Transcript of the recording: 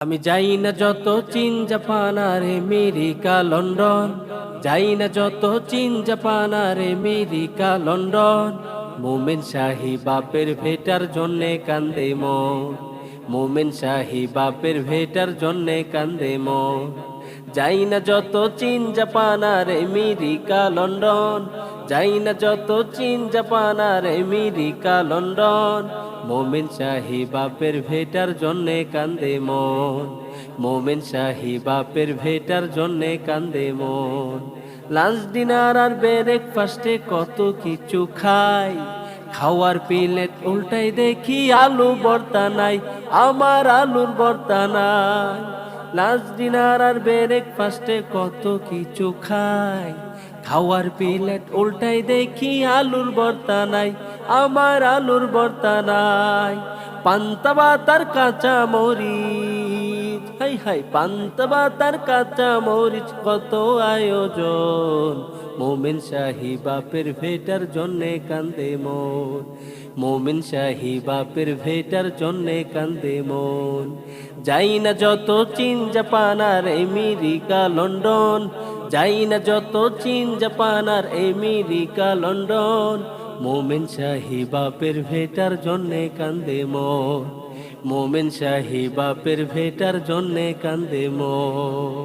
আমি যাই না যত চীন, জাপান আর আমেরিকা, লন্ডন। যাই না যত চীন, জাপান আর আমেরিকা, লন্ডন। মোমেন শাহী বাপের ভেটার জন্যে কান্দে মন। মোমেন শাহী বাপের ভেটার জন্যে কান্দে মন। যাই না যত চীন, জাপান আর আমেরিকা, লন্ডন। যাই না যত চীন, জাপান আর আমেরিকা, লন্ডন। মোমেন শাহী বাপের ভেটার জন্যে কান্দে মন। মোমেন শাহী বাপের ভেটার জন্যে কান্দে মন। লাঞ্চ, ডিনার আর ব্রেকফাস্টে কত কিছু খাই। খাওয়ার প্লেট উল্টাই দেখি আলু ভর্তা নাই, আমার আলুর ভর্তা নাই। লাঞ্চ ডিনার আর ব্রেকফাস্টে কত কিছু খাই। খাওয়ার প্লেট উল্টাই দেখি আলুর বর্তা নাই, আমার আলুর বর্তা নাই। পান্তা ভাতার কাঁচা মরিচ হাই হাই পান্তা তার কাঁচা মরিচ কত আয়োজন। মোমেন শাহী বাপের ভেটার জন্যে কান্দে মন। মোমিন শাহী বাপের ভেটার জন্যে কান্দে মন। যাই না যত চীন, জাপান আর আমেরিকা, লন্ডন। যাই না যত চীন, জাপান আর আমেরিকা, লন্ডন। মোমেন শাহী বাপের ভেটার জন্যে কান্দে মন। মোমেন শাহী বাপের ভেটার জন্যে কান্দে মন